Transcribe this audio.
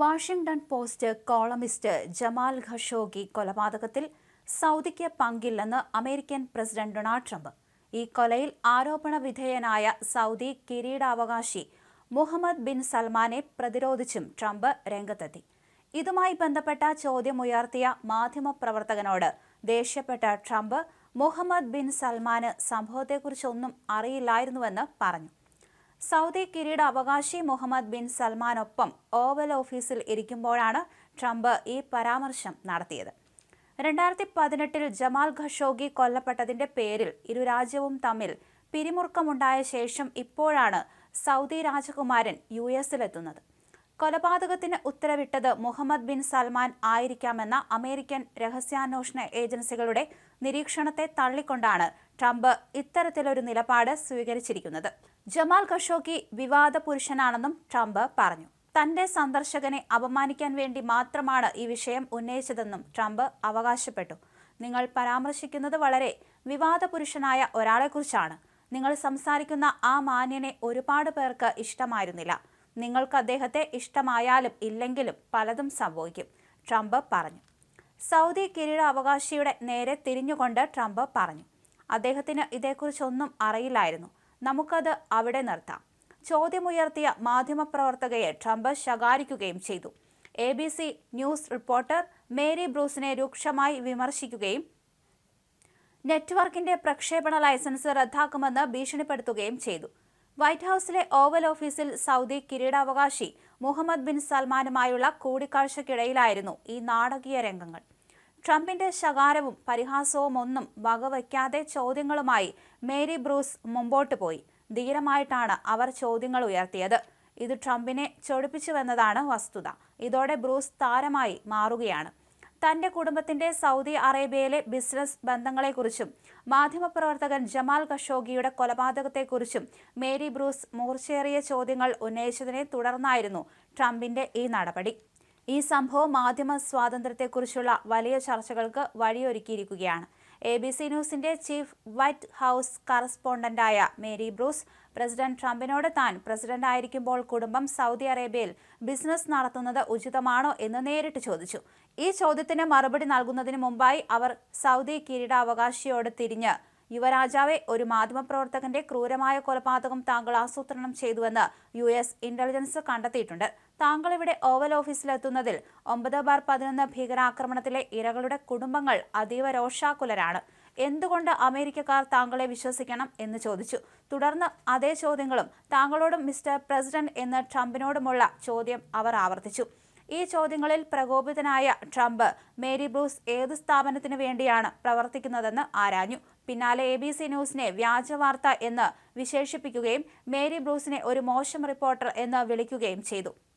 Washington Post columnist Jamal Khashoggi കൊലപാതകത്തിൽ സൗദിക്ക് പങ്കില്ലെന്ന് അമേരിക്കൻ പ്രസിഡന്റ് ഡൊണാൾഡ് ട്രംപ്. ഈ കൊലയിൽ ആരോപണ വിധേയനായ സൗദി കിരീടാവകാശി മുഹമ്മദ് ബിൻ സൽമാനെ പ്രതിരോധിച്ചും ട്രംപ് രംഗത്തെത്തി. ഇതുമായി ബന്ധപ്പെട്ട ചോദ്യമുയർത്തിയ മാധ്യമപ്രവർത്തകനോട് ദേഷ്യപ്പെട്ട ട്രംപ് മുഹമ്മദ് ബിൻ സൽമാന് സംഭവത്തെക്കുറിച്ചൊന്നും അറിയില്ലായിരുന്നുവെന്ന് പറഞ്ഞു. സൗദി കിരീട അവകാശി മുഹമ്മദ് ബിൻ സൽമാനൊപ്പം ഓവൽ ഓഫീസിൽ ഇരിക്കുമ്പോഴാണ് ട്രംപ് ഈ പരാമർശം നടത്തിയത്. രണ്ടായിരത്തി പതിനെട്ടിൽ ജമാൽ ഖഷോഗി കൊല്ലപ്പെട്ടതിന്റെ പേരിൽ ഇരു രാജ്യവും തമ്മിൽ പിരിമുറുക്കമുണ്ടായ ശേഷം ഇപ്പോഴാണ് സൗദി രാജകുമാരൻ യു എസിലെത്തുന്നത്. കൊലപാതകത്തിന് ഉത്തരവിട്ടത് മുഹമ്മദ് ബിൻ സൽമാൻ ആയിരിക്കാമെന്ന അമേരിക്കൻ രഹസ്യാന്വേഷണ ഏജൻസികളുടെ നിരീക്ഷണത്തെ തള്ളിക്കൊണ്ടാണ് ട്രംപ് ഇത്തരത്തിലൊരു നിലപാട് സ്വീകരിച്ചിരിക്കുന്നത്. ജമാൽ ഖഷോഗി വിവാദ പുരുഷനാണെന്നും ട്രംപ് പറഞ്ഞു. തന്റെ സന്ദർശകനെ അപമാനിക്കാൻ വേണ്ടി മാത്രമാണ് ഈ വിഷയം ഉന്നയിച്ചതെന്നും ട്രംപ് അവകാശപ്പെട്ടു. നിങ്ങൾ പരാമർശിക്കുന്നത് വളരെ വിവാദ പുരുഷനായ ഒരാളെക്കുറിച്ചാണ്. നിങ്ങൾ സംസാരിക്കുന്ന ആ മാന്യനെ ഒരുപാട് പേർക്ക് ഇഷ്ടമായിരുന്നില്ല. നിങ്ങൾക്ക് അദ്ദേഹത്തെ ഇഷ്ടമായാലും ഇല്ലെങ്കിലും പലതും സംഭവിക്കും ട്രംപ് പറഞ്ഞു. സൗദി കിരീടാവകാശിയുടെ നേരെ തിരിഞ്ഞുകൊണ്ട് ട്രംപ് പറഞ്ഞു. അദ്ദേഹത്തിന് ഇതേക്കുറിച്ചൊന്നും അറിയില്ലായിരുന്നു. നമുക്കത് അവിടെ നിർത്താം. ചോദ്യമുയർത്തിയ മാധ്യമപ്രവർത്തകയെ ട്രംപ് ശകാരിക്കുകയും ചെയ്തു. A B C news reporter Mary ബ്രൂസിനെ രൂക്ഷമായി വിമർശിക്കുകയും നെറ്റ്വർക്കിന്റെ പ്രക്ഷേപണ ലൈസൻസ് റദ്ദാക്കുമെന്ന് ഭീഷണിപ്പെടുത്തുകയും ചെയ്തു. വൈറ്റ് ഹൌസിലെ ഓവൽ ഓഫീസിൽ സൗദി കിരീടാവകാശി മുഹമ്മദ് ബിൻ സൽമാനുമായുള്ള കൂടിക്കാഴ്ചയ്ക്കിടയിലായിരുന്നു ഈ നാടകീയ രംഗങ്ങൾ. ട്രംപിന്റെ ശകാരവും പരിഹാസവും ഒന്നും വകവയ്ക്കാതെ ചോദ്യങ്ങളുമായി മേരി ബ്രൂസ് മുമ്പോട്ട് പോയി. ധീരമായിട്ടാണ് അവർ ചോദ്യങ്ങൾ ഉയർത്തിയത്. ഇത് ട്രംപിനെ ചൊടിപ്പിച്ചുവെന്നതാണ് വസ്തുത. ഇതോടെ ബ്രൂസ് താരമായി മാറുകയാണ്. തന്റെ കുടുംബത്തിന്റെ സൗദി അറേബ്യയിലെ ബിസിനസ് ബന്ധങ്ങളെക്കുറിച്ചും മാധ്യമപ്രവർത്തകൻ ജമാൽ ഖഷോഗിയുടെ കൊലപാതകത്തെക്കുറിച്ചും മേരി ബ്രൂസ് മൂർച്ചയേറിയ ചോദ്യങ്ങൾ ഉന്നയിച്ചതിനെ തുടർന്നായിരുന്നു ട്രംപിന്റെ ഈ നടപടി. ഈ സംഭവം മാധ്യമ സ്വാതന്ത്ര്യത്തെക്കുറിച്ചുള്ള വലിയ ചർച്ചകൾക്ക് വഴിയൊരുക്കിയിരിക്കുകയാണ്. എ ബി സി ന്യൂസിന്റെ ചീഫ് വൈറ്റ് ഹൗസ് കറസ്പോണ്ടന്റായ മേരി ബ്രൂസ് പ്രസിഡന്റ് ട്രംപിനോട് താൻ പ്രസിഡന്റ് ആയിരിക്കുമ്പോൾ കുടുംബം സൗദി അറേബ്യയിൽ ബിസിനസ് നടത്തുന്നത് ഉചിതമാണോ എന്ന് നേരിട്ട് ചോദിച്ചു. ഈ ചോദ്യത്തിന് മറുപടി നൽകുന്നതിന് മുമ്പായി അവർ സൗദി കിരീടാവകാശിയോട് തിരിഞ്ഞ് യുവരാജാവെ ഒരു മാധ്യമപ്രവർത്തകന്റെ ക്രൂരമായ കൊലപാതകം താങ്കൾ ആസൂത്രണം ചെയ്തുവെന്ന് യു എസ് ഇന്റലിജൻസ് കണ്ടെത്തിയിട്ടുണ്ട്. താങ്കൾ ഇവിടെ ഓവൽ ഓഫീസിലെത്തുന്നതിൽ ഒമ്പത് ബാർ പതിനൊന്ന് ഭീകരാക്രമണത്തിലെ ഇരകളുടെ കുടുംബങ്ങൾ അതീവ രോഷാകുലരാണ്. എന്തുകൊണ്ട് അമേരിക്കക്കാർ താങ്കളെ വിശ്വസിക്കണം എന്ന് ചോദിച്ചു. തുടർന്ന് അതേ ചോദ്യങ്ങളും താങ്കളോടും മിസ്റ്റർ പ്രസിഡന്റ് എന്ന് ട്രംപിനോടുമുള്ള ചോദ്യം അവർ ആവർത്തിച്ചു. ഈ ചോദ്യങ്ങളിൽ പ്രകോപിതനായ ട്രംപ് മേരി ബ്രൂസ് ഏത് സ്ഥാപനത്തിനു വേണ്ടിയാണ് പ്രവർത്തിക്കുന്നതെന്ന് ആരാഞ്ഞു. പിന്നാലെ എ ബി സി ന്യൂസിനെ വ്യാജവാർത്ത എന്ന് വിശേഷിപ്പിക്കുകയും മേരി ബ്രൂസിനെ ഒരു മോശം റിപ്പോർട്ടർ എന്ന് വിളിക്കുകയും ചെയ്തു.